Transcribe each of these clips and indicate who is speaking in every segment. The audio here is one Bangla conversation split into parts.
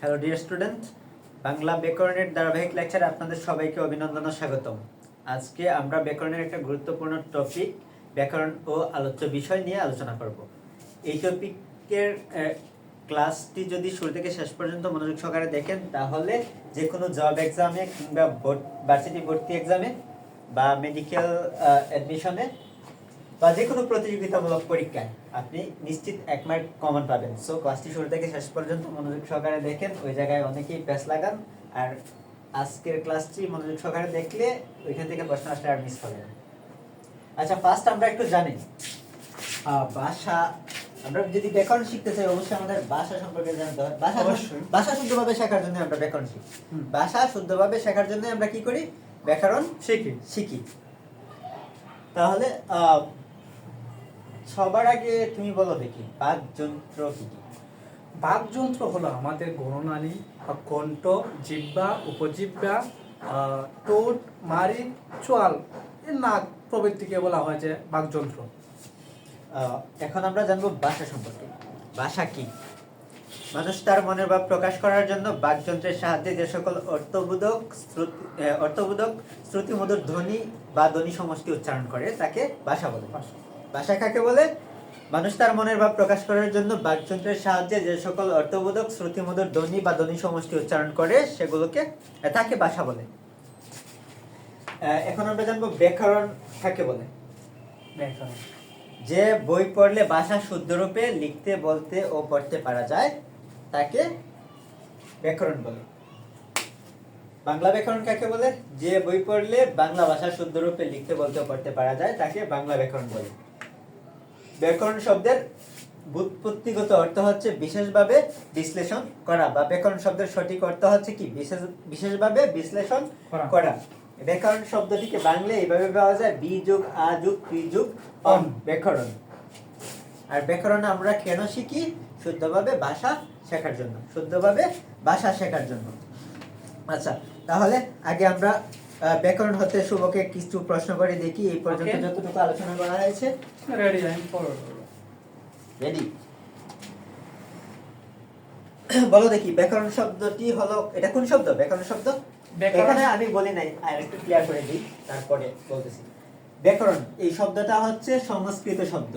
Speaker 1: হ্যালো ডিয়ার স্টুডেন্ট বাংলা ব্যাকরণের ধারাবাহিক লেকচারে আপনাদের সবাইকে অভিনন্দন ও স্বাগতম। আজকে আমরা ব্যাকরণের একটা গুরুত্বপূর্ণ টপিক ব্যাকরণ ও আলোচ্য বিষয় নিয়ে আলোচনা করব। এই টপিকের ক্লাসটি যদি শুরু থেকে শেষ পর্যন্ত মনোযোগ সহকারে দেখেন, তাহলে যে কোনো জব এক্সামে কিংবা ভার্সিটি ভর্তি এক্সামে বা মেডিকেল অ্যাডমিশনে বা যে কোনো প্রতিযোগিতামূলক পরীক্ষায় আপনি নিশ্চিত এক মার্ক কমন পাবেন। সো ক্লাসটি শুরু থেকে শেষ পর্যন্ত মনোযোগ সহকারে দেখেন ওই জায়গায় অনেকেই প্যাস লাগান। আর আজকের ক্লাসটি মনোযোগ সহকারে দেখলে ওইখান থেকে প্রশ্ন আসলে আর মিস হবে না। আচ্ছা ফার্স্ট আমরা একটু জানি। ভাষা আমরা যদি ব্যাকরণ শিখতে চাই অবশ্যই আমাদের ভাষা সম্পর্কে জানতে হয়। ভাষা
Speaker 2: অবশ্যই।
Speaker 1: ভাষা শুদ্ধভাবে শেখার জন্য আমরা ব্যাকরণ শিখি। ভাষা শুদ্ধভাবে শেখার জন্য আমরা কি করি? ব্যাকরণ
Speaker 2: শিখি।
Speaker 1: শিখি। তাহলে আহ, সবার আগে তুমি বলো দেখি বাকযন্ত্র কি কি?
Speaker 2: বাকযন্ত্র হলো আমাদের গণনালী বা কণ্ঠ জিহ্বা উপজিহ্বা আহ, টোট মারি চোয়াল নাক প্রবৃত্তিকে বলা হয় যে বাকযন্ত্র
Speaker 1: এখন আমরা জানব ভাষা সম্পর্কে। ভাষা কি? মানুষ তার মনের ভাব প্রকাশ করার জন্য বাকযন্ত্রের সাহায্যে যে সকল অর্থবোধক শ্রুতি অর্থবোধক শ্রুতিমধুর ধ্বনি বা ধ্বনি সমষ্টি উচ্চারণ করে তাকে ভাষা বলে।
Speaker 2: ভাষা।
Speaker 1: ভাষা কাকে বলে? মানুষ তার মনের ভাব প্রকাশ করার জন্য বাকযন্ত্রের সাহায্যে যে সকল অর্থবোধক শ্রুতিমধুর ধ্বনি বা ধ্বনি সমষ্টি উচ্চারণ করে সেগুলোকে তাকে ভাষা বলে। এখন আমরা জানব ব্যাকরণ কাকে বলে।
Speaker 2: ব্যাকরণ।
Speaker 1: যে বই পড়লে ভাষা শুদ্ধরূপে লিখতে বলতে ও পড়তে পারা যায় তাকে ব্যাকরণ বলে। বাংলা ব্যাকরণ কাকে বলে? যে বই পড়লে বাংলা ভাষা শুদ্ধরূপে লিখতে বলতে পড়তে পারা যায় তাকে বাংলা ব্যাকরণ বলে। ব্যাকরণ শব্দের বুৎপত্তিগত অর্থ হচ্ছে বিশেষভাবে বিশ্লেষণ করা বা ব্যাকরণ শব্দের সঠিক অর্থ হচ্ছে কি? বিশেষ বিশেষভাবে বিশ্লেষণ
Speaker 2: করা।
Speaker 1: করা। ব্যাকরণ শব্দটিকে বাংলা এইভাবে পাওয়া যায় বি যুগ আ যুগ ত্রি যুগ অন ব্যাকরণ। আর ব্যাকরণ আমরা কেন শিখি? শুদ্ধভাবে ভাষা শেখার জন্য শুদ্ধভাবে ভাষা শেখার জন্য। আচ্ছা তাহলে আগে আমরা ব্যাকরণ হতে শুভকে কিছু প্রশ্ন করে দেখি। এই পর্যন্ত যতটুকু আলোচনা করা হয়েছে।
Speaker 2: রেডি আমি
Speaker 1: রেডি বলো দেখি ব্যাকরণ শব্দটি হলো এটা কোন শব্দ? ব্যাকরণ শব্দ? এখানে আমি বলি নাই আর একটু ক্লিয়ার করে দিই তারপরে বলতেছি। ব্যাকরণ এই শব্দটা হচ্ছে সংস্কৃত শব্দ।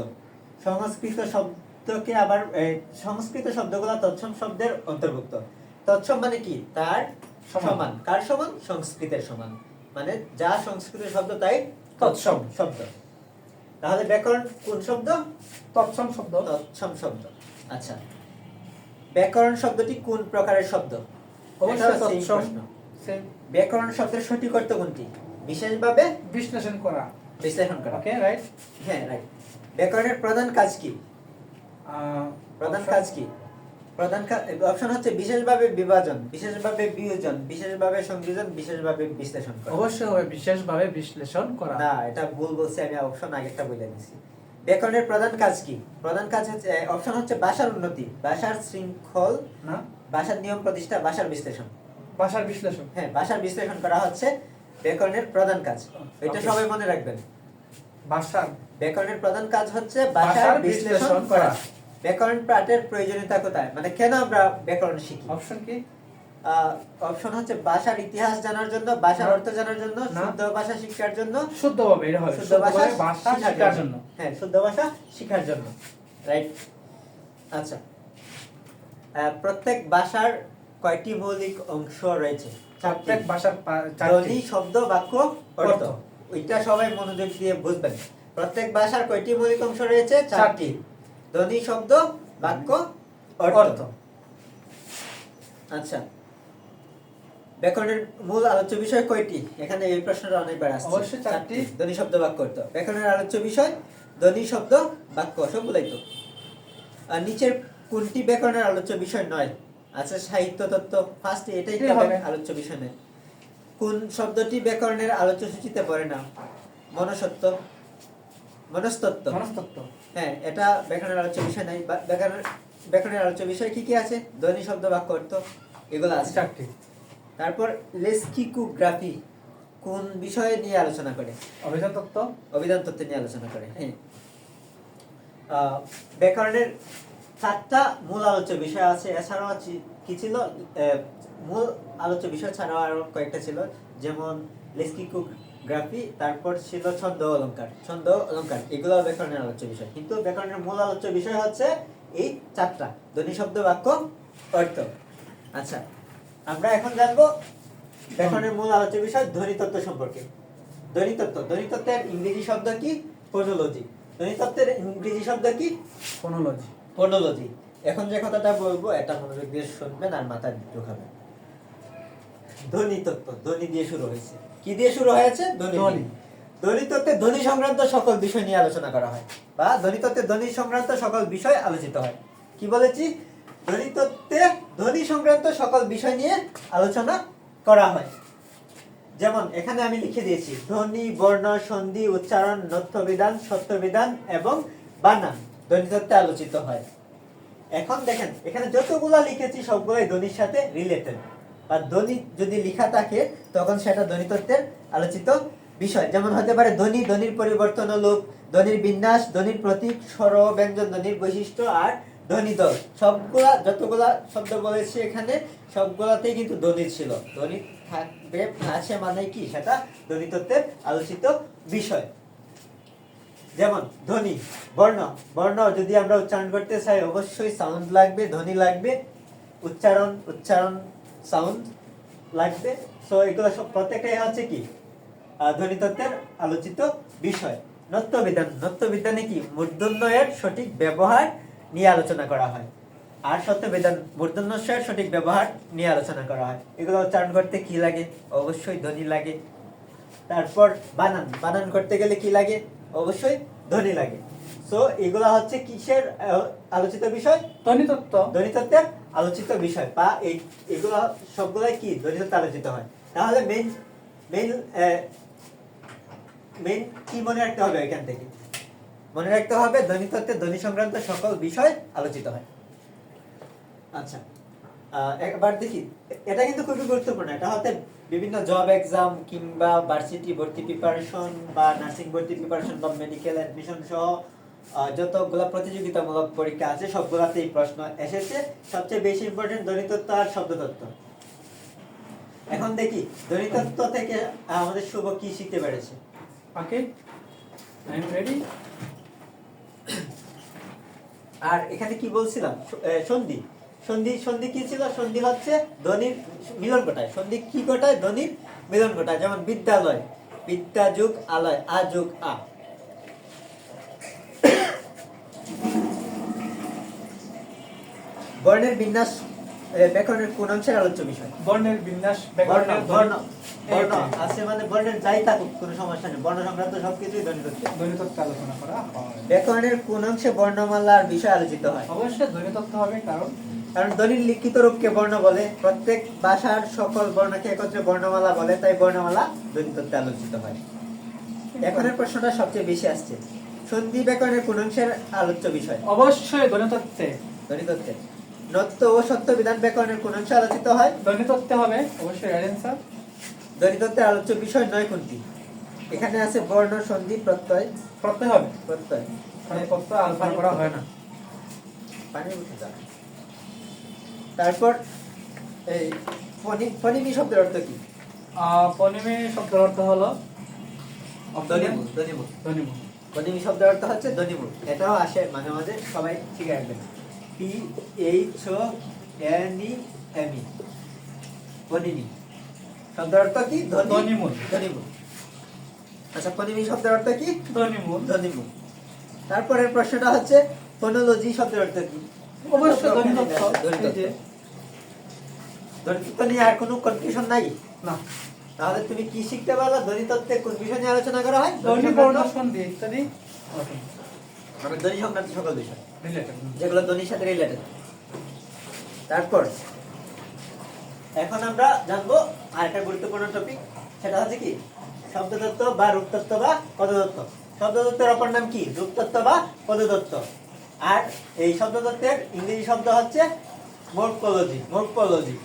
Speaker 1: সংস্কৃত শব্দকে আবার সংস্কৃত শব্দগুলো তৎসম শব্দের অন্তর্ভুক্ত। তৎসম মানে কি? তার।
Speaker 2: সমান।
Speaker 1: কার সমান? সংস্কৃতের সমান। মানে যা সংস্কৃত শব্দ তাই
Speaker 2: তৎসম।
Speaker 1: শব্দ। তাহলে ব্যাকরণ কোন শব্দ?
Speaker 2: তৎসম শব্দ।
Speaker 1: তৎসম শব্দ। আচ্ছা। ব্যাকরণ শব্দটি কোন প্রকারের শব্দ. ব্যাকরণ শব্দের সঠিক অর্থ কোনটি? বিশেষভাবে
Speaker 2: বিশ্লেষণ করা।
Speaker 1: বিশ্লেষণ করা।
Speaker 2: ওকে রাইট
Speaker 1: হ্যাঁ রাইট ব্যাকরণের প্রধান কাজ কি? প্রধান কাজ কি? প্রধান অপশন হচ্ছে বিশেষভাবে বিভাজন বিশেষভাবে বিয়োজন বিশেষভাবে সংযোজন বিশেষভাবে বিশ্লেষণ করা।
Speaker 2: অবশ্যই হবে বিশেষভাবে বিশ্লেষণ করা।
Speaker 1: না এটা ভুল বলছি আমি অপশন আগেরটা বলে দিছি। ব্যাকরণের প্রধান কাজ কি? প্রধান কাজ হচ্ছে অপশন হচ্ছে ভাষার উন্নতি ভাষার শৃঙ্খল
Speaker 2: না।
Speaker 1: ভাষার নিয়ম প্রতিষ্ঠা ভাষার বিশ্লেষণ।
Speaker 2: ভাষার বিশ্লেষণ।
Speaker 1: হ্যাঁ ভাষার বিশ্লেষণ করা হচ্ছে ব্যাকরণের প্রধান কাজ। এটা সবাই মনে রাখবেন।
Speaker 2: ভাষার।
Speaker 1: ব্যাকরণের প্রধান কাজ হচ্ছে ভাষার বিশ্লেষণ করা। ব্যাকরণ পাঠের প্রয়োজনীয়তা কোথায়? মানে কেন আমরা ব্যাকরণ শিখি?
Speaker 2: অপশন কি?
Speaker 1: অপশন হচ্ছে ভাষার ইতিহাস জানার জন্য ভাষার অর্থ জানার জন্য শুদ্ধ ভাষা শিক্ষার জন্য।
Speaker 2: শুদ্ধভাবে এটা হবে
Speaker 1: শুদ্ধ ভাষা
Speaker 2: ভাষা শেখার জন্য।
Speaker 1: হ্যাঁ শুদ্ধ ভাষা শেখার জন্য। রাইট আচ্ছা। প্রত্যেক ভাষার কয়টি মৌলিক অংশ রয়েছে?
Speaker 2: প্রত্যেক ভাষার
Speaker 1: ধ্বনি
Speaker 2: চারটি।
Speaker 1: শব্দ বাক্য অর্থ। ওইটা সবাই মনোযোগ দিয়ে বুঝবেন। প্রত্যেক ভাষার কয়টি মৌলিক অংশ রয়েছে? চারটি। ধ্বনি শব্দ বাক্য অর্থ। আচ্ছা। ব্যাকরণের মূল আলোচ্য বিষয় কয়টি? এখানে এই প্রশ্নটা অনেকবার আসছে।
Speaker 2: অবশ্যই চারটি।
Speaker 1: ধ্বনি শব্দ বাক্য অর্থ। ব্যাকরণের আলোচ্য বিষয় ধ্বনি শব্দ বাক্য সবগুলাই তো। আর নিচের কোনটি ব্যাকরণের আলোচ্য বিষয় নয়? আচ্ছা সাহিত্য তত্ত্ব ফার্স্ট এটাই। আলোচ্য বিষয় নয়। কোন শব্দটি ব্যাকরণের আলোচ্য সূচিতে পড়ে না মনসত্ব মনস্তত্ত্ব।
Speaker 2: মনস্তত্ত্ব।
Speaker 1: হ্যাঁ এটা ব্যাকরণের আলোচ্য বিষয় নাই ব্যাকরণের ব্যাকরণের আলোচ্য বিষয় কি কি আছে? ধ্বনি শব্দ বাক্য অর্থ এগুলো আছে।
Speaker 2: চারটি।
Speaker 1: তারপর লেস্কিকোগ্রাফি কোন বিষয়ে নিয়ে আলোচনা করে?
Speaker 2: অভিধান তত্ত্ব।
Speaker 1: অভিধান তত্ত্ব নিয়ে আলোচনা করে হ্যাঁ। ব্যাকরণের চারটা মূল আলোচ্য বিষয় আছে। এছাড়াও কি ছিল? মূল আলোচ্য বিষয় ছাড়াও আরও কয়েকটা ছিল। যেমন লেস্কিকোগ্রাফি তারপর ছিল ছন্দ অলঙ্কার ছন্দ অলঙ্কার এগুলো ব্যাকরণের আলোচ্য বিষয়। কিন্তু ব্যাকরণের মূল আলোচ্য বিষয় হচ্ছে এই চারটা, ধ্বনি, শব্দ, বাক্য, অর্থ। আচ্ছা আমরা এখন জানব ব্যাকরণের মূল আলোচ্য বিষয় ধ্বনিতত্ত্ব সম্পর্কে। ধ্বনিতত্ত্ব, ধ্বনিতত্ত্বের ইংরেজি শব্দ কি? ফোনোলজি ধ্বনিতত্ত্বের ইংরেজি শব্দ কি?
Speaker 2: ফোনোলজি
Speaker 1: ফোনোলজি এখন যে কথাটা বলব, এটা মনোযোগ দিয়ে শুনবেন আর মাথায় ঢুকাবেন। ধ্বনিতত্ত্ব ধ্বনি দিয়ে শুরু হয়েছে। কি দিয়ে শুরু হয়েছে? ধ্বনি
Speaker 2: ধ্বনি।
Speaker 1: ধ্বনিতত্ত্বে ধ্বনি সংক্রান্ত সকল বিষয় নিয়ে আলোচনা করা হয় বা ধ্বনিতত্ত্বে ধ্বনি সংক্রান্ত সকল বিষয় আলোচিত হয়। কি বলেছি? ধ্বনিতত্ত্বে ধ্বনি সংক্রান্ত সকল বিষয় নিয়ে আলোচনা করা হয়। যেমন এখানে আমি লিখে দিয়েছি ধ্বনি বর্ণ সন্ধি উচ্চারণ নত্যবিধান সত্যবিধান এবং বানান ধ্বনিতত্ত্বে আলোচিত হয়। এখন দেখেন এখানে যতগুলা লিখেছি সবগুলাই ধ্বনির সাথে রিলেটেড বা ধ্বনি যদি লেখা থাকে, তখন সেটা ধ্বনিতত্ত্বের আলোচিত বিষয়। যেমন হতে পারে ধ্বনি, ধ্বনির পরিবর্তন লোক ধ্বনির বিন্যাস, ধ্বনির প্রতীক, স্বর, ব্যঞ্জন, ধ্বনির বৈশিষ্ট্য আর ধ্বনি দল। সবগুলা, যতগুলা শব্দ বলেছি এখানে, সবগুলাতেই কিন্তু ধ্বনি ছিল। ধ্বনি থাকবে, আছে মানে কি? সেটা ধ্বনিতত্ত্বের আলোচিত বিষয়। যেমন ধ্বনি, বর্ণ। বর্ণ যদি আমরা উচ্চারণ করতে চাই, অবশ্যই সাউন্ড লাগবে, ধ্বনি লাগবে। উচ্চারণ উচ্চারণ সাউন্ড লাগবে সো এগুলো সব প্রত্যেকটাই হচ্ছে কি? ধ্বনিতত্ত্বের আলোচিত বিষয়। নত্যবিধান। নত্যবিধানে কি? মূর্ধন্যয়ের সঠিক ব্যবহার নিয়ে আলোচনা করা হয়। আর সত্যবিধান মূর্ধন্যস্বয়ের সঠিক ব্যবহার নিয়ে আলোচনা করা হয়। এগুলো উচ্চারণ করতে কি লাগে? অবশ্যই ধ্বনি লাগে। তারপর বানান। বানান করতে গেলে কি লাগে? অবশ্যই ধ্বনি লাগে। সো এগুলা হচ্ছে কিসের আলোচিত বিষয়?
Speaker 2: ধ্বনিতত্ত্ব।
Speaker 1: ধ্বনিতত্ত্বের আলোচিত বিষয় বা এই এগুলো সবগুলাই কি ধ্বনিতত্ত্বে আলোচিত হয়? তাহলে মেইন মেইন মেইন কি মনে রাখতে হবে এখান থেকে? মনে রাখতে হবে ধ্বনিতত্ত্বে ধ্বনি সংক্রান্ত সকল বিষয় আলোচিত হয়। আচ্ছা একবার দেখি, এটা কিন্তু খুবই গুরুত্বপূর্ণ। এটা হতে বিভিন্ন জব এক্সাম কিংবা ভার্সিটি ভর্তি প্রিপারেশন বা নার্সিং ভর্তি প্রিপারেশন বা মেডিকেল অ্যাডমিশন সহ যতগুলা প্রতিযোগিতামূলক পরীক্ষা আছে সবগুলাতেই প্রশ্ন এসেছে। সবচেয়ে বেশি ইম্পর্টেন্ট ধ্বনিতত্ত্ব আর শব্দতত্ত্ব। এখন দেখি ধ্বনিতত্ত্ব থেকে আমাদের শুভ কি শিখতে পেরেছে?
Speaker 2: ওকে আই এম রেডি
Speaker 1: আর এখানে কি বলছিলাম? সন্ধি। সন্ধি সন্ধি কি ছিল? সন্ধি হচ্ছে ধ্বনির মিলন ঘটায়। সন্ধি কি ঘটায়? ধ্বনির মিলন ঘটায়। যেমন বিদ্যালয়। বিদ্যা যুগ আলয় আ যুগ আ। বর্ণের বিন্যাস ব্যাকরণের কোন অংশের আলোচ্য বিষয়?
Speaker 2: বর্ণের বিন্যাস ব্যাকরণের
Speaker 1: বর্ণ বর্ণ আছে মানে বর্ণের যাই থাকুক কোনো সমস্যা নেই। বর্ণ সংক্রান্ত সবকিছুই ধ্বনিতত্ত্ব
Speaker 2: ধ্বনিতত্ত্ব আলোচনা করা
Speaker 1: ব্যাকরণের কোন অংশে বর্ণমালার বিষয় আলোচিত হয়?
Speaker 2: অবশ্যই ধ্বনিতত্ত্ব হবে কারণ
Speaker 1: কারণ ধ্বনির লিখিত রূপকে বর্ণ বলে। প্রত্যেক ভাষার সকল বর্ণকে একত্রে বর্ণমালা বলে তাই বর্ণমালা ধ্বনিতত্ত্বে আলোচিত হয়। এখনের প্রশ্নটা সবচেয়ে বেশি আসছে। সন্ধি ব্যাকরণের কোন অংশের আলোচ্য বিষয়?
Speaker 2: অবশ্যই ধ্বনিতত্ত্বে।
Speaker 1: ধ্বনিতত্ত্বে। নত্য ও সত্য বিধান ব্যাকরণের কোন অংশে আলোচিত হয়?
Speaker 2: ধ্বনিতত্ত্বে হবে অবশ্যই রাইট অ্যান্সার
Speaker 1: আলোচ্য বিষয় নয় কোনটি? এখানে আছে বর্ণ সন্ধি প্রত্যয়।
Speaker 2: প্রত্যয় হবে।
Speaker 1: প্রত্যয়।
Speaker 2: কারণ প্রত্যয় আলফা করা হয় না।
Speaker 1: দাও। তারপর এই ফনি- ফনিমি শব্দের অর্থ কি?
Speaker 2: পনিমি শব্দের অর্থ হলো
Speaker 1: ধ্বনিমূল ধ্বনিমূল।
Speaker 2: ধ্বনিমূল।
Speaker 1: ধ্বনিমি শব্দের অর্থ হচ্ছে ধ্বনিমূল। এটাও আসে মাঝে মাঝে সবাই শিখে রাখবেন P H O N E M E phoneme শব্দের অর্থ কি?
Speaker 2: ধ্বনিমূল।
Speaker 1: ধ্বনিমূল। আচ্ছা শব্দের অর্থ কি?
Speaker 2: ধ্বনিমূল।
Speaker 1: ধ্বনিমূল। তারপরের প্রশ্নটা হচ্ছে ফোনোলজি শব্দের অর্থ কি?
Speaker 2: ধ্বনিতত্ত্ব
Speaker 1: নিয়ে আর কোনো কনফিউশন নাই?
Speaker 2: না।
Speaker 1: তাহলে তুমি কি শিখতে পারলা? ধ্বনিতত্ত্বে কোন বিষয় নিয়ে আলোচনা করা হয়?
Speaker 2: ধ্বনি বর্ণ সন্ধি ইত্যাদি।
Speaker 1: মানে সংক্রান্ত সকল বিষয়। যেগুলো সাথে রিলেটেড তারপর এখন আমরা জানব আরেকটা গুরুত্বপূর্ণ টপিক সেটা হচ্ছে কি? শব্দতত্ত্ব বা রূপতত্ত্ব বা পদতত্ত্ব। শব্দতত্ত্বের অপর নাম কি? রূপতত্ত্ব বা পদতত্ত্ব। আর এই শব্দতত্ত্বের ইংরেজি শব্দ হচ্ছে মর্ফোলজি মর্ফোলজি।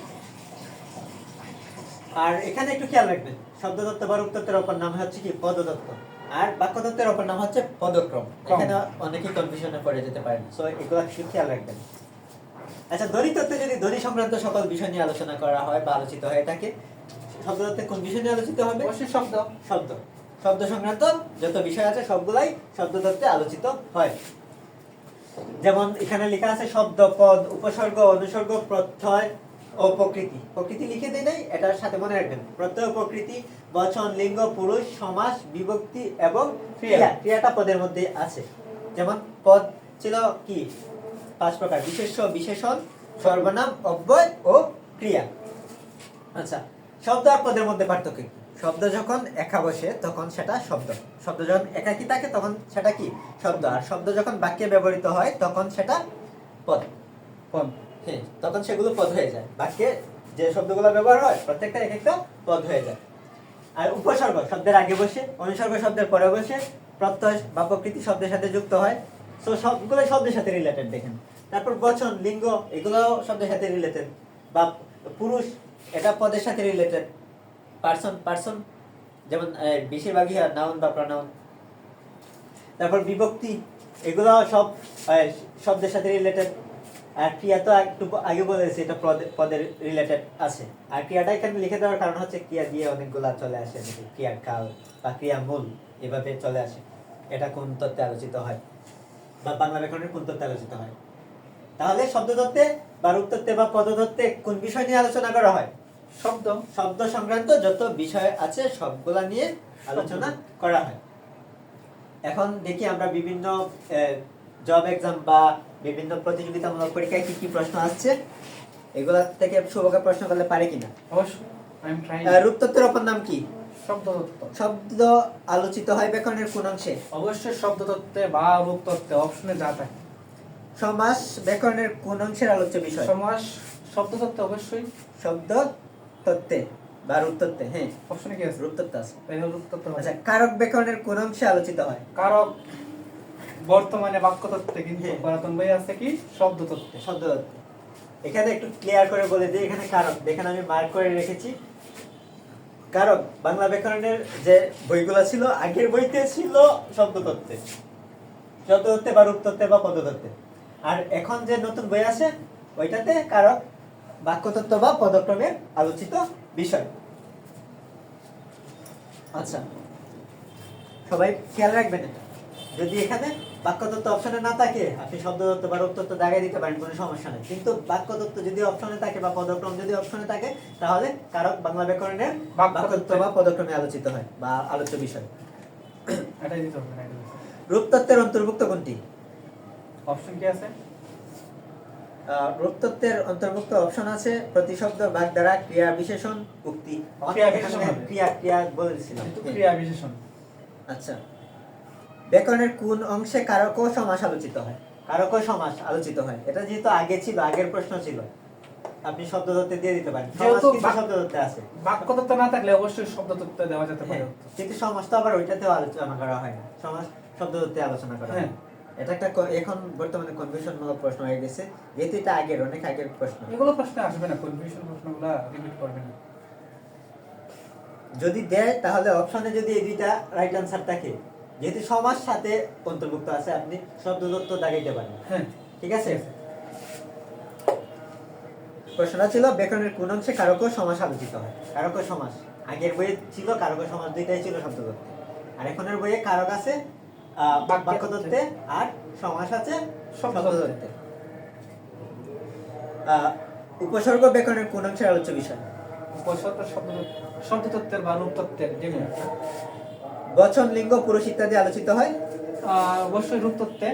Speaker 1: আর এখানে একটু খেয়াল রাখবেন শব্দতত্ত্ব বা রূপতত্ত্বের অপর নাম হচ্ছে কি? পদতত্ত্ব। আর বাক্যতত্ত্বের অপর নাম হচ্ছে পদক্রম। এখানে অনেকেই কনফিউশনে পড়ে যেতে পারেন সো এগুলো খেয়াল রাখবেন। আচ্ছা ধ্বনি তত্ত্বে যদি ধ্বনি সংক্রান্ত সকল বিষয় নিয়ে আলোচনা করা হয় বা আলোচিত হয়ে থাকে শব্দ তত্ত্বে কোন বিষয় নিয়ে আলোচিত হবে?
Speaker 2: অবশ্যই শব্দ।
Speaker 1: শব্দ। শব্দ সংক্রান্ত যত বিষয় আছে সবগুলাই শব্দ তত্ত্বে আলোচিত হয়। যেমন এখানে লেখা আছে শব্দ পদ উপসর্গ অনুসর্গ প্রত্যয় ও প্রকৃতি। প্রকৃতি লিখে দেয় নাই এটার সাথে মনে রাখবেন। প্রত্যয় প্রকৃতি বচন লিঙ্গ পুরুষ সমাস বিভক্তি এবং ক্রিয়া।
Speaker 2: ক্রিয়া।
Speaker 1: ক্রিয়াটা পদের মধ্যে আছে। যেমন পদ ছিল কি? পাঁচ প্রকার। বিশেষ্য বিশেষণ সর্বনাম অব্যয় ও ক্রিয়া। আচ্ছা শব্দ আর পদের মধ্যে পার্থক্য কি? শব্দ যখন একা বসে তখন সেটা শব্দ। শব্দ যখন একাকি থাকে তখন সেটা কি? শব্দ। আর শব্দ যখন বাক্যে ব্যবহৃত হয় তখন সেটা পদ।
Speaker 2: পদ।
Speaker 1: তখন সেগুলো পদ হয়ে যায়। বাক্যে যে শব্দগুলো ব্যবহার হয়, প্রত্যেকটা এক একটা পদ হয়ে যায়। আর উপসর্গ, শব্দের আগে বসে, অনুসর্গ শব্দের পরে বসে, প্রত্যয় বা প্রকৃতি শব্দের সাথে যুক্ত হয়। তো সবগুলো শব্দের সাথে রিলেটেড দেখেন। তারপর বচন, লিঙ্গ এগুলো শব্দের সাথে রিলেটেড বা পুরুষ, এটা পদের সাথে রিলেটেড পার্সন পার্সন, যেমন বেশিরভাগই নাউন বা প্রনাউন তারপর বিভক্তি এগুলো সব শব্দের সাথে রিলেটেড আর ক্রিয়া তো একটু আগে বলেছি এটা পদে- পদের রিলেটেড আছে। আর ক্রিয়াটা এখানে লিখে দেওয়ার কারণ হচ্ছে ক্রিয়া দিয়ে অনেকগুলা চলে আসে ক্রিয়ার কাল বা ক্রিয়া মূল এভাবে চলে আসে। এটা কোন তত্ত্বে আলোচিত হয়? বা বাংলা ব্যাকরণের কোন তত্ত্বে আলোচিত হয়? তাহলে শব্দতত্ত্বে বা রূপতত্ত্বে বা পদতত্ত্বে কোন বিষয় নিয়ে আলোচনা করা হয়?
Speaker 2: শব্দ।
Speaker 1: শব্দ সংক্রান্ত যত বিষয় আছে সবগুলা নিয়ে আলোচনা করা হয়। এখন দেখি আমরা বিভিন্ন জব এক্সাম বা বিভিন্ন প্রতিযোগিতামূলক পরীক্ষায় কি কি প্রশ্ন আসছে? এগুলা থেকে শুভকে প্রশ্ন করলে পারে কিনা?
Speaker 2: অবশ্যই
Speaker 1: রূপতত্ত্বের অপর নাম কি?
Speaker 2: শব্দ তত্ত্ব
Speaker 1: শব্দ আলোচিত হয় ব্যাকরণের কোন অংশে?
Speaker 2: অবশ্যই শব্দ তত্ত্বে বা রূপ তত্ত্বে অপশনে যা থাকে।
Speaker 1: সমাস ব্যাকরণের কোন অংশের আলোচ্য বিষয়?
Speaker 2: সমাস শব্দ তত্ত্বে অবশ্যই।
Speaker 1: শব্দ তত্ত্বে বা রূপতত্ত্বে হ্যাঁ।
Speaker 2: অপশনে কি আছে?
Speaker 1: রূপতত্ত্ব আছে।
Speaker 2: তাই হলো রূপ তত্ত্ব হবে।
Speaker 1: আচ্ছা কারক ব্যাকরণের কোন অংশে আলোচিত হয়?
Speaker 2: কারক। বর্তমানে বাক্য তত্ত্বে কিন্তু
Speaker 1: হ্যাঁ।
Speaker 2: পুরাতন বই আছে কি? শব্দ তত্ত্বে
Speaker 1: শব্দ তত্ত্বে। এখানে একটু ক্লিয়ার করে বলে দিই এখানে কারক। দেখেন আমি মার্ক করে রেখেছি। কারক বাংলা ব্যাকরণের যে বইগুলো ছিল আগের বইতে ছিল শব্দতত্ত্বে। শব্দতত্ত্বে বা রূপতত্ত্বে বা পদতত্ত্বে। আর এখন যে নতুন বই আছে ওইটাতে কারক বাক্যতত্ত্ব বা পদক্রমের আলোচিত বিষয়। আচ্ছা। সবাই খেয়াল রাখবেন এটা। যদি এখানে বাক্যতত্ত্ব অপশনে না থাকে আপনি শব্দতত্ত্ব বা রূপতত্ত্ব দাগাই দিতে পারেন কোনো সমস্যা নেই। কিন্তু বাক্যতত্ত্ব যদি অপশনে থাকে বা পদক্রম যদি অপশনে থাকে তাহলে কারক বাংলা ব্যাকরণের
Speaker 2: বাক্যতত্ত্ব-
Speaker 1: বা পদক্রমে আলোচিত হয় বা আলোচ্য বিষয়। রূপতত্ত্বের অন্তর্ভুক্ত কোনটি?
Speaker 2: অপশন কি আছে?
Speaker 1: রূপতত্ত্বের অন্তর্ভুক্ত অপশন আছে প্রতিশব্দ বাগ দ্বারা ক্রিয়া বিশেষণ উক্তি।
Speaker 2: ক্রিয়া বিশেষণ
Speaker 1: ক্রিয়া ক্রিয়া বলেছিলাম
Speaker 2: কিন্তু। ক্রিয়া বিশেষণ।
Speaker 1: আচ্ছা। ব্যাকরণের কোন অংশে কারক ও সমাস আলোচিত হয়? কারক ও সমাস আলোচিত হয়। এটা যেহেতু আগে ছিল আগের প্রশ্ন ছিল। আপনি শব্দ তত্ত্বে দিয়ে দিতে পারেন।
Speaker 2: যেহেতু
Speaker 1: কিন্তু
Speaker 2: বাক-
Speaker 1: শব্দ তত্ত্বে আছে।
Speaker 2: বাক্য তত্ত্ব না থাকলে অবশ্যই শব্দ তত্ত্বে দেওয়া যেতে পারে।
Speaker 1: হ্যাঁ, কিন্তু সমাস তো আবার ওইটাতেও আলোচনা করা হয় না। সমাস শব্দ তত্ত্বে আলোচনা করা হয়।
Speaker 2: হ্যাঁ।
Speaker 1: এটা একটা এখন বর্তমানে কনফিউশন মূলক প্রশ্ন হয়ে গেছে। যেহেতু এটা আগের অনেক আগের প্রশ্ন।
Speaker 2: এগুলো প্রশ্ন আসবে না। কনফিউশন প্রশ্নগুলো রিপিট করবে না।
Speaker 1: যদি দেয় তাহলে অপশনে যদি এই দুইটা রাইট আনসার থাকে যেহেতু সমাস সাথে অন্তর্ভুক্ত আছে আপনি শব্দ তত্ত্ব দাগাইতে পারেন।
Speaker 2: হ্যাঁ।
Speaker 1: ঠিক আছে? প্রশ্নটা ছিল ব্যাকরণের কোন অংশে কারক সমাস আলোচিত হয়? কারক সমাস। আগের বইয়ে ছিল কারক ও সমাস দুইটাই ছিল শব্দতত্ত্বে। আর এখনের বইয়ে কারক আছে আহ,
Speaker 2: বাক্য
Speaker 1: বাক্যতত্ত্বে আর সমাস আছে।
Speaker 2: শব্দতত্ত্বে।
Speaker 1: আহ, উপসর্গ ব্যাকরণের কোন অংশের আলোচ্য বিষয়?
Speaker 2: উপসর্গ শব্দ শব্দ তত্ত্বের বা রূপ তত্ত্বের যেগুলো।
Speaker 1: বচন লিঙ্গ পুরুষ ইত্যাদি আলোচিত হয়?
Speaker 2: অবশ্যই রূপ তত্ত্বে।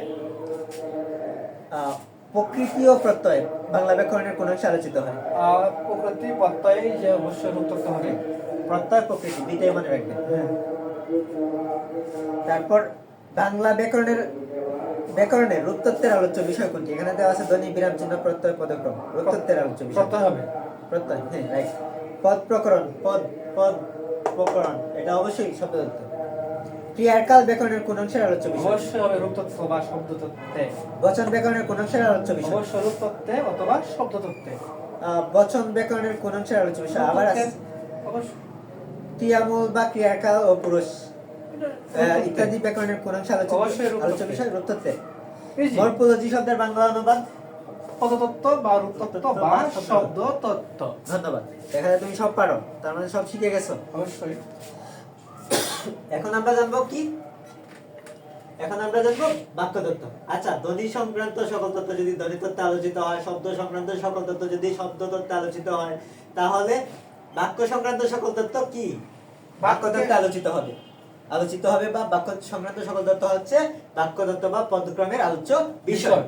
Speaker 1: আহ, প্রকৃতি ও প্রত্যয় বাংলা ব্যাকরণের কোন অংশে আলোচিত হয়?
Speaker 2: প্রকৃতি প্রত্যয়ে যে অবশ্যই রূপ তত্ত্ব হবে।
Speaker 1: প্রত্যয় প্রকৃতি দুইটাই মনে রাখবেন।
Speaker 2: হ্যাঁ।
Speaker 1: তারপর বাংলা ব্যাকরণের ব্যাকরণের রূপতত্ত্বের আলোচ্য বিষয় কোনটি? এখানে দেওয়া আছে ধ্বনি বিরাম চিহ্ন প্রত্যয় পদক্রম। রূপতত্ত্বের আলোচ্য বিষয়।
Speaker 2: প্রত্যয় হবে।
Speaker 1: প্রত্যয় হ্যাঁ রাইট পদ প্রকরণ পদ পদ প্রকরণ এটা অবশ্যই শব্দতত্ত্ব। ক্রিয়ার কাল ব্যাকরণের কোন অংশের আলোচ্য বিষয়।
Speaker 2: অবশ্যই হবে রূপ তত্ত্ব বা শব্দ তত্ত্বে
Speaker 1: বচন ব্যাকরণের কোন অংশের আলোচ্য বিষয়।
Speaker 2: অবশ্যই রূপ তত্ত্বে অথবা শব্দ তত্ত্বে
Speaker 1: আহ, বচন ব্যাকরণের কোন অংশের আলোচ্য বিষয়। আবার
Speaker 2: অবশ্যই।
Speaker 1: ক্রিয়ামূল বা ক্রিয়ার কাল ও পুরুষ ইত্যাদি ব্যাকরণের
Speaker 2: অবশ্যই
Speaker 1: আলোচ্য বিষয় রূপতত্ত্বে। মরফোলজি শব্দের বাংলা অনুবাদ।
Speaker 2: পদতত্ত্ব বা রূপতত্ত্ব বা শব্দ তত্ত্ব
Speaker 1: ধন্যবাদ। দেখা যায় তুমি সব পারো। তার মানে সব শিখে গেছো।
Speaker 2: অবশ্যই।
Speaker 1: এখন আমরা জানব কি? এখন আমরা জানব বাক্য তত্ত্ব আচ্ছা ধ্বনি সংক্রান্ত সকল তত্ত্ব যদি ধ্বনি তত্ত্বে আলোচিত হয়, শব্দ সংক্রান্ত সকল তত্ত্ব যদি শব্দ তত্ত্বে আলোচিত হয়, তাহলে বাক্য সংক্রান্ত সকল তত্ত্ব কি? বাক্য তত্ত্বে আলোচিত হবে। আলোচিত হবে বা বাক্য সংক্রান্ত সকল তত্ত্ব হচ্ছে বাক্য তত্ত্ব বা পদক্রমের আলোচ্য বিষয়।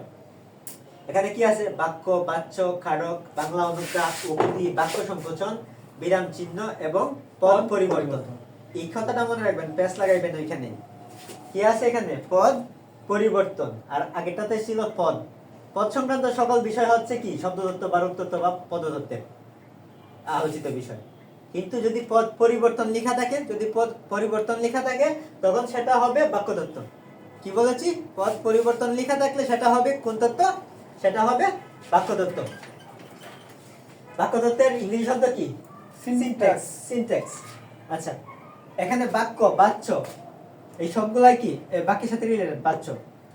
Speaker 1: এখানে কি আছে? বাক্য, বাচ্য কারক বাংলা অনুক্রাস উক্তি বাক্য সংকোচন, বিরাম চিহ্ন এবং পদ পরিবর্তন। এই কথাটা মনে রাখবেন প্যাস লাগাইবেন ওইখানে। কি আছে এখানে? পদ পরিবর্তন। আর আগেটাতে ছিল পদ। পদ সংক্রান্ত সকল বিষয় হচ্ছে কি? শব্দতত্ত্ব বারক তত্ত্ব বা পদতত্ত্বের আলোচিত বিষয়। কিন্তু যদি পদ পরিবর্তন লেখা থাকে যদি পদ পরিবর্তন লেখা থাকে তখন সেটা হবে বাক্যতত্ত্ব। কি বলেছি? পদ পরিবর্তন লেখা থাকলে সেটা হবে কোন তত্ত্ব? সেটা হবে বাক্যতত্ত্ব। বাক্যতত্ত্বের ইংরেজি শব্দ কি?
Speaker 2: Syntax.
Speaker 1: সিনট্যাক্স আচ্ছা এখানে বাক্য, বাচ্য। এই সবগুলাই কি? বাক্যের সাথে রিলেটেড বাচ্য।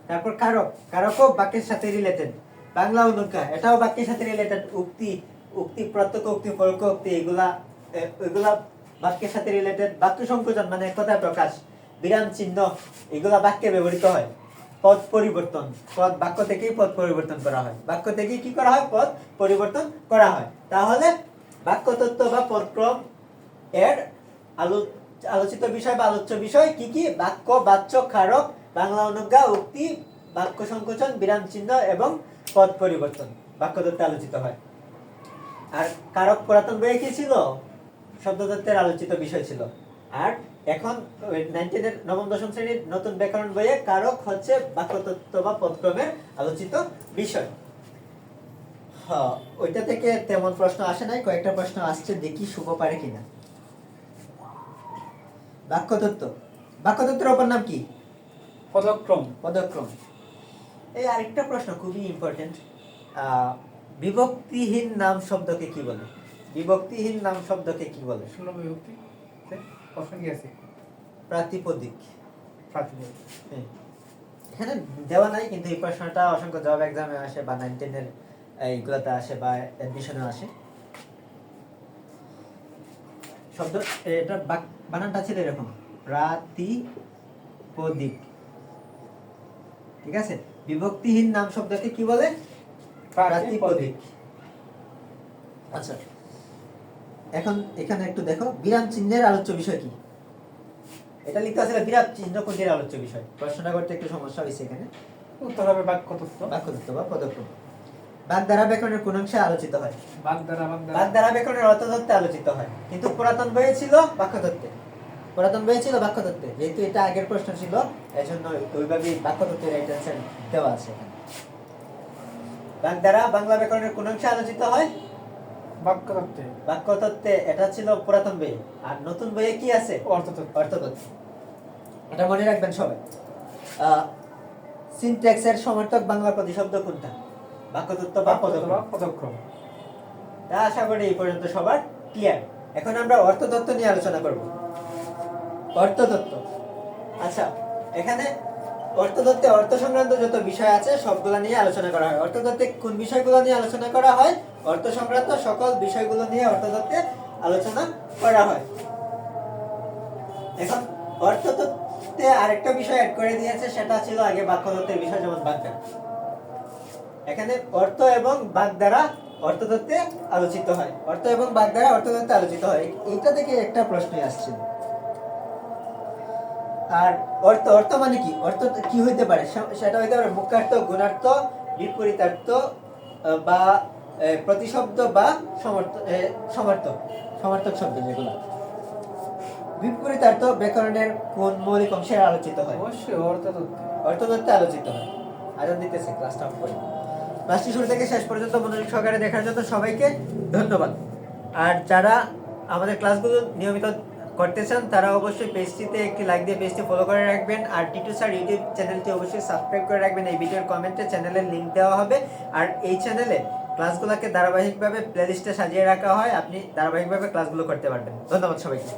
Speaker 1: তারপর কারক, কারকও বাক্যের সাথে রিলেটেড বাংলা অনুকা এটাও বাক্যের সাথে রিলেটেড উক্তি উক্তি, প্রত্যক্ষ উক্তি পরোক্ষ উক্তি, এগুলা এগুলা বাক্যের সাথে রিলেটেড বাক্য সংকোচন মানে কথা প্রকাশ, বিরাম, চিহ্ন, এগুলা বাক্যে ব্যবহৃত হয়। পদ পরিবর্তন, পদ বাক্য থেকেই পদ পরিবর্তন করা হয়। বাক্য থেকেই কি করা হয়? পদ পরিবর্তন করা হয়। তাহলে বাক্যতত্ত্ব বা পদক্রম এর আলো আলোচিত বিষয় বা আলোচ্য বিষয় কি কি? বাক্য, বাচ্য কারক বাংলা অনুজ্ঞা, উক্তি, বাক্য সংকোচন, বিরাম চিহ্ন এবং পদ পরিবর্তন। বাক্যতত্ত্বে আলোচিত হয়। আর কারক পুরাতন বইয়ে কি ছিল? শব্দতত্ত্বের আলোচিত বিষয় ছিল। আর এখন নাইনটিনের নবম, দশম শ্রেণির নতুন ব্যাকরণ বইয়ে কারক হচ্ছে বাক্যতত্ত্ব বা পদক্রমের আলোচিত বিষয়। ওইটা থেকে তেমন প্রশ্ন আসে নাই, কয়েকটা প্রশ্ন আসছে, দেখি শুভ পারে কিনা। বাক্যতত্ত্ব। বাক্যতত্ত্বের অপর নাম কি?
Speaker 2: পদক্রম।
Speaker 1: পদক্রম। এই আরেকটা প্রশ্ন খুবই ইম্পর্টেন্ট বিভক্তিহীন নাম শব্দকে কি বলে? বিভক্তিহীন নাম শব্দকে কি বলে?
Speaker 2: শূন্য বিভক্তি। প্রশ্ন কি আছে?
Speaker 1: প্রাতিপদিক।
Speaker 2: প্রাতিপদিক।
Speaker 1: হ্যাঁ। এখানে দেওয়া নাই কিন্তু এই প্রশ্নটা অসংখ্য জব এক্সামে আসে বা নাইন টেনের এইগুলোতে আসে বা অ্যাডমিশনে আসে। শব্দ এটা বানানটা ছিল এরকম। প্রাতিপদিক। ঠিক আছে? বিভক্তিহীন নাম শব্দকে কি বলে? প্রাতিপদিক। আচ্ছা। এখন এখানে একটু দেখো বিরাম চিহ্নের আলোচ্য বিষয় কি? এটা লিখতে আসলে বিরাম চিহ্ন কোনটির আলোচ্য বিষয়? প্রশ্নটা করতে একটু সমস্যা হয়েছে এখানে।
Speaker 2: উত্তর হবে বাক্যতত্ত্ব।
Speaker 1: বাক্যতত্ত্ব বা পদক্রম বাগধারা ব্যাকরণের কোন অংশে আলোচিত হয়।
Speaker 2: বাগদারা বাগদারা।
Speaker 1: ব্যাকরণের অর্থতত্ত্বে আলোচিত হয়। কিন্তু পুরাতন বইয়ে ছিল বাক্যতত্ত্বে। পুরাতন বইয়ে ছিল বাক্যতত্ত্বে। যেহেতু এটা আগের প্রশ্ন ছিল এই জন্য ওইভাবেই বাক্যতত্ত্বের একটা অ্যান্সার দেওয়া আছে বাগধারা বাংলা ব্যাকরণের কোন অংশে আলোচিত হয়।
Speaker 2: বাক্যতত্ত্বে।
Speaker 1: বাক্যতত্ত্বে এটা ছিল পুরাতন বইয়ে আর নতুন বইয়ে কি আছে?
Speaker 2: অর্থতত্ত্ব।
Speaker 1: অর্থতত্ত্ব। এটা মনে রাখবেন সবাই। সিনট্যাক্সের সমর্থক বাংলা প্রতিশব্দ কোনটা? বাক্যতত্ত্ব বা পদক্রম তা আশা করি এই পর্যন্ত সবার ক্লিয়ার এখন আমরা অর্থতত্ত্ব নিয়ে আলোচনা করব। অর্থতত্ত্ব। আচ্ছা এখানে অর্থতত্ত্বে অর্থ সংক্রান্ত যত বিষয় আছে সবগুলো নিয়ে আলোচনা করা হয়। অর্থতত্ত্বে কোন বিষয়গুলো নিয়ে আলোচনা করা হয়? অর্থ সংক্রান্ত সকল বিষয়গুলো নিয়ে অর্থতত্ত্বে আলোচনা করা হয়। এখন অর্থতত্ত্বে আরেকটা বিষয় অ্যাড করে দিয়েছে সেটা ছিল আগে বাক্যতত্ত্বের বিষয় যেমন বাগধারা এখানে অর্থ এবং বাগধারা অর্থতত্ত্বে আলোচিত হয়। অর্থ এবং বাগধারা অর্থতত্ত্বে আলোচিত হয়। এইটা থেকে একটা প্রশ্ন আসছিল আর অর্থ অর্থ মানে কি? অর্থ কি হইতে পারে? সেটা হইতে পারে মুখার্থ গুণার্থ বিপরীতার্থ বা প্রতিশব্দ বা সমর্থ সমর্থক সমর্থক শব্দ যেগুলো। বিপরীতার্থ ব্যাকরণের কোন মৌলিক অংশে আলোচিত হয়?
Speaker 2: অবশ্যই অর্থতত্ত্ব।
Speaker 1: অর্থতত্ত্বে আলোচিত হয়। আয়োজন দিতেছে ক্লাসটা অফ করে। ক্লাসটি শুরু থেকে শেষ পর্যন্ত মনোযোগ সহকারে দেখার জন্য সবাইকে ধন্যবাদ। আর যারা আমাদের ক্লাসগুলো নিয়মিত করতে চান, তারা অবশ্যই পেজটিতে একটি লাইক দিয়ে পেজটি ফলো করে রাখবেন। আর টিটু স্যার ইউটিউব চ্যানেলটি অবশ্যই সাবস্ক্রাইব করে রাখবেন। এই ভিডিওর কমেন্টে চ্যানেলের লিংক দেওয়া হবে। আর এই চ্যানেলে ক্লাসগুলোকে ধারাবাহিকভাবে প্লেলিস্টে সাজিয়ে রাখা হয়। আপনি ধারাবাহিকভাবে ক্লাসগুলো করতে পারবেন। ধন্যবাদ সবাইকে।